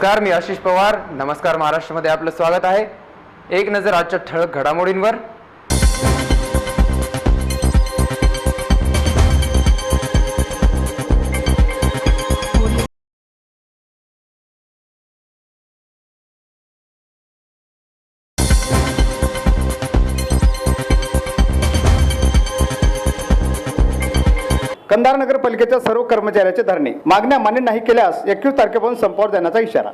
नमस्कार मी आशिष पवार. नमस्कार महाराष्ट्रामध्ये आपलं स्वागत आहे. एक नजर आजच्या ठळक घडामोडींवर. कंधार नगरपालिकेच्या सर्व कर्मचाऱ्याचे धरणे. मागण्या मान्य नाही केल्यास एकवीस तारखेपासून संपावर देण्याचा इशारा.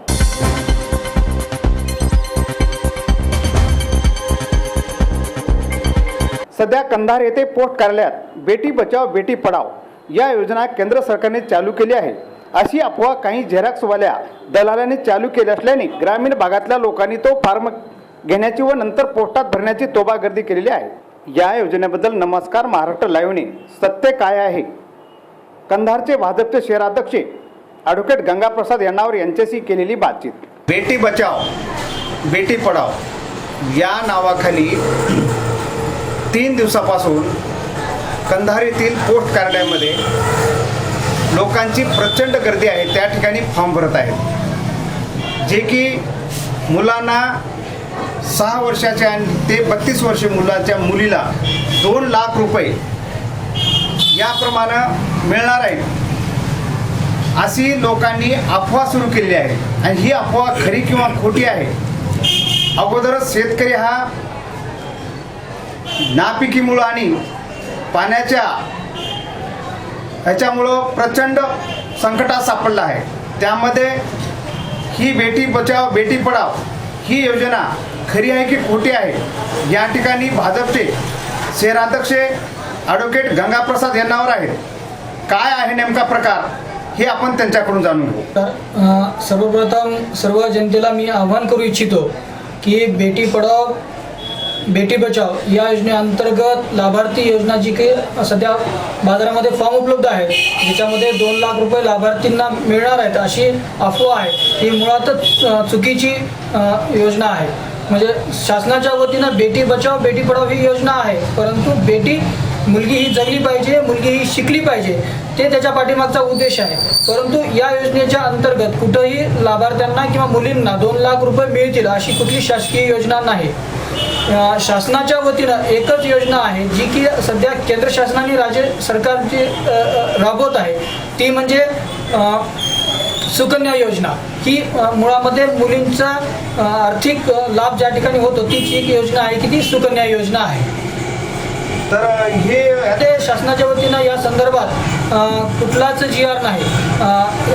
सध्या कंधार येथे पोस्ट कार्यालयात बेटी बचाव बेटी पढाव या योजना केंद्र सरकारने चालू केली आहे. अशी अफवा काही झेरॉक्सवाल्या दलालांनी चालू केली असल्याने ग्रामीण भागातल्या लोकांनी तो फार्म घेण्याची व नंतर पोस्टात भरण्याची तोबागर्दी केलेली आहे. या योजनेबद्दल नमस्कार महाराष्ट्र लाईव्हने सत्य काय आहे? कंधारचे भाजपचे शहराध्यक्ष ॲडव्होकेट गंगाप्रसाद यांनावर यांच्याशी केलेली बातचीत. बेटी बचाव बेटी पढाव या नावाखाली तीन दिवसापासून कंधार येथील पोस्ट कार्यालयामध्ये लोकांची प्रचंड गर्दी आहे. त्या ठिकाणी फॉर्म भरत आहेत. जे की मुलांना सहा वर्षाच्या आणि ते बत्तीस वर्ष मुलाच्या मुलीला दोन लाख रुपये याप्रमाणे मिळणार आहे. अशी लोकांनी अफवा सुरू केली आहे. आणि ही अफवा खरी किंवा खोटी आहे? अगोदरच शेतकरी हा नापिकीमुळं आणि पाण्याच्या ह्याच्यामुळं प्रचंड संकटात सापडला आहे. त्यामध्ये ही बेटी बचाव बेटी पडाव ही योजना खरी आहे की खोटी आहे? या ठिकाणी भाजपचे शहराध्यक्ष ॲडव्होकेट गंगाप्रसाद यांनावर आहे काय आहे नेमका प्रकार? हे आपण त्यांच्याकडून जाणून घेऊ. तर सर्वप्रथम सर्व जनतेला मी आवाहन करू इच्छितो की बेटी पढाव बेटी बचाव या योजनेअंतर्गत लाभार्थी योजना जी काही सध्या बाजारामध्ये फॉर्म उपलब्ध आहेत. ज्याच्यामध्ये दोन लाख रुपये लाभार्थींना मिळणार आहेत अशी अफवा आहे. ही मुळातच चुकीची योजना आहे. म्हणजे शासनाच्या वतीनं बेटी बचाव बेटी पढाव ही योजना आहे. परंतु बेटी मुलगी ही जगली पाहिजे मुलगी ही शिकली पाहिजे ते त्याच्या पाठीमागचा उद्देश आहे. परंतु या योजनेच्या अंतर्गत कुठंही लाभार्थ्यांना किंवा मुलींना दोन लाख रुपये मिळतील अशी कुठली शासकीय योजना नाही. शासनाच्या वतीनं एकच योजना आहे जी की सध्या केंद्र शासनाने राज्य सरकारची राबवत आहे. ती म्हणजे सुकन्या योजना. ही मुळामध्ये मुलींचा आर्थिक लाभ ज्या ठिकाणी होतो तीच एक योजना आहे की ती सुकन्या योजना आहे. तर हे ते शासनाच्या वतीनं या संदर्भात कुठलाच जी आर नाही.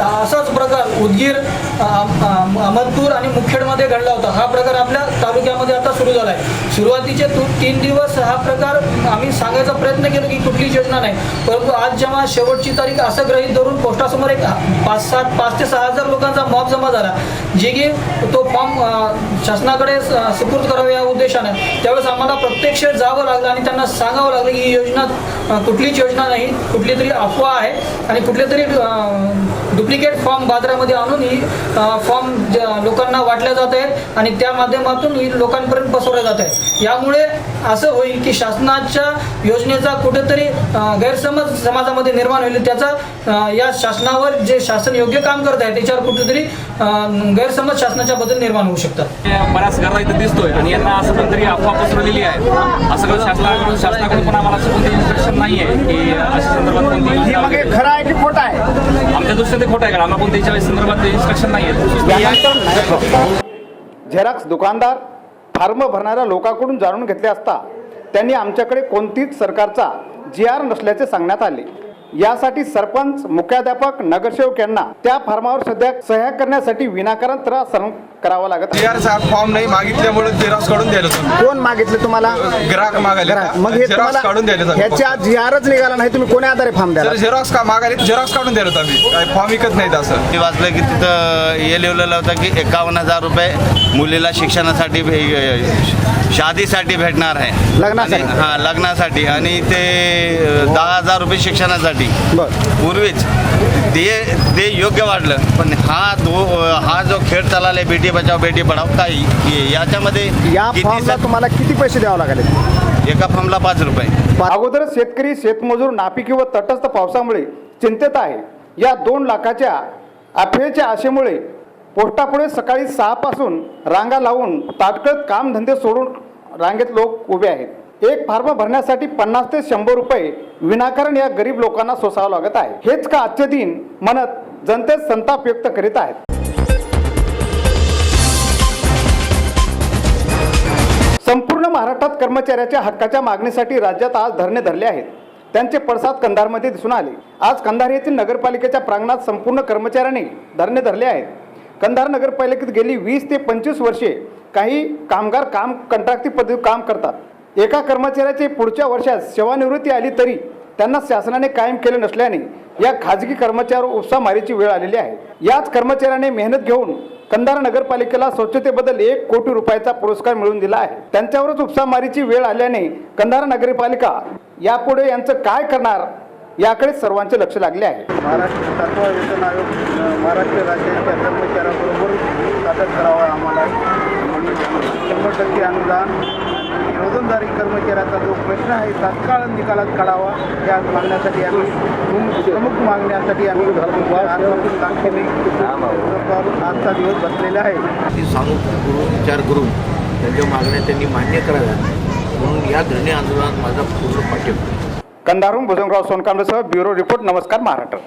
असाच प्रकार उदगीर अहमदपूर आणि मुखेडमध्ये घडला होता. हा प्रकार आपल्या तालुक्यामध्ये आता सुरू झाला आहे सुरुवातीचे तू तीन दिवस हा प्रकार सांगायचा प्रयत्न केलो की कुठलीच योजना नाही. परंतु आज जेव्हा शेवटची तारीख असं गृहीत धरून पोस्टासमोर एक पाच सात पाच ते सहा हजार लोकांचा मॉब जमा झाला जे की तो फॉर्म शासनाकडे सुपूर्द करावा या उद्देशाने. त्यावेळेस आम्हाला प्रत्यक्ष जावं लागलं आणि त्यांना सांगावं लागलं की ही योजना कुठलीच योजना नाही कुठली तरी अफवा आहे आणि कुठले तरी डुप्लिकेट फॉर्म बाजारामध्ये आणून ही फॉर्म लोकांना वाटल्या जात आहेत आणि त्या माध्यमातून ही लोकांपर्यंत पसरवल्या जात आहे यामुळे असं होईल की शासनाच्या योजनेचा कुठेतरी गैरसमज समाजामध्ये निर्माण होईल. त्याचा या शासनावर जे शासन योग्य काम करत आहे त्याच्यावर कुठेतरी गैरसमज शासनाच्या बद्दल निर्माण होऊ शकतात. बऱ्याच घराला इथं दिसतोय आणि यांना असं कोणतरी अफवा पसरवलेली आहे. असं करून शासनाकडून शासनाकडून पण आम्हाला असं कोणतं इन्स्ट्रक्शन नाही आहे की अशा संदर्भात कोणती. खरं आहे की खोटं आहे? आमच्या दृष्टीने खोटं आहे आम्हाला कोणत्या संदर्भात इन्स्ट्रक्शन नाही आहे. झेरॉक्स दुकानदार फार्म भरणाऱ्या लोकांकडून जाणून घेतले असता त्यांनी आमच्याकडे कोणतीच सरकारचा जी आर नसल्याचे सांगण्यात आले. यासाठी सरपंच मुख्याध्यापक नगरसेवक यांना त्या फार्मावर सध्या सह्या करण्यासाठी विनाकारण त्रास करावा लागत? आहे. चा फॉर्म नाही मागितल्यामुळे झेरॉक्स काढून द्यायला तुम्ही कोण मागितले तुम्हाला? ग्राहक मागायला ग्राहक. मग हे झेरॉक्स काढून द्यायला तुम्हाला ह्याच्या जी आरच निघाला नाही तुम्ही कोण्या आधारे फार्म द्याला झेरॉक्स का मागायला झेरॉक्स काढून द्यायला आम्ही. काय फॉर्म विकत नाही असं. मी वाचलं की तिथं हे लिहिलेलं होतं की एकावन्न हजार रुपये मुलीला शिक्षणासाठी भे- शादीसाठी भेटणार आहे. लग्नासाठी? आणि- हा लग्नासाठी. आणि ते अं, दहा हजार रुपये शिक्षणासाठी. बर. पूर्वीच. ते ते योग्य वाटलं पण हा दो हा जो खेळ चालला बेटी बचाव बेटी पढाव काही याच्यामध्ये या किती फॉर्मला तुम्हाला किती पैसे द्यावे लागले? एका फॉर्मला पाच रुपये. अगोदर शेतकरी शेतमजूर नापिकी व तटस्थ पावसामुळे चिंतेत आहे. या दोन लाखाच्या अफवेच्या आशेमुळे पोस्टापुढे सकाळी सहापासून रांगा लावून ताटकळत कामधंदे सोडून रांगेत लोक उभे आहेत. एक फॉर्म भरण्यासाठी पन्नास ते शंभर रुपये विनाकारण या गरीब लोकांना सोसावं लागत आहे. हेच का आजचे दिन? म्हणत जनतेत संताप व्यक्त करीत आहेत. संपूर्ण महाराष्ट्रात कर्मचाऱ्याच्या हक्काच्या मागणीसाठी राज्यात आज धरणे धरले आहेत. त्यांचे पडसाद कंधारमध्ये दिसून आले. आज कंधार येथील नगरपालिकेच्या प्रांगणात संपूर्ण कर्मचाऱ्यांनी धरणे धरले आहेत. कंधार नगरपालिकेत गेली वीस ते पंचवीस वर्षे काही कामगार काम कंत्राटी पद्धती काम करतात. एका कर्मचाऱ्याची पुढच्या वर्षात सेवानिवृत्ती आली तरी त्यांना शासनाने कायम केले नसल्याने या खाजगी कर्मचाऱ्यावर उपसामारीची वेळ आलेली आहे. याच कर्मचाऱ्याने मेहनत घेऊन कंधार नगरपालिकेला स्वच्छतेबद्दल एक कोटी रुपयाचा पुरस्कार मिळवून दिला आहे. त्यांच्यावरच उपसामारीची वेळ आल्याने कंधार नगरपालिका यापुढे यांचं काय करणार याकडे सर्वांचे लक्ष लागले आहे. महाराष्ट्र तत्व वेतन आयोग महाराष्ट्र राज्याच्या कर्मचाऱ्याबरोबर सादर करावा आम्हाला. शंभर टक्के अनुदान आणि रोजंदारी कर्मचाऱ्याचा प्रश्न आहे तात्काळ निकालात काढावा या मागण्यासाठी आम्ही प्रमुख- मागण्यासाठी आम्ही आजचा दिवस बसलेला आहे. ती सांगून करून विचार करून त्यांच्या मागण्या त्यांनी मान्य कराव्या म्हणून या धरणे आंदोलनात माझा पूर्ण पाठिंबा आहे. कंधारहून भुजंगराव सोनकांबरेसह ब्युरो रिपोर्ट नमस्कार महाराष्ट्र.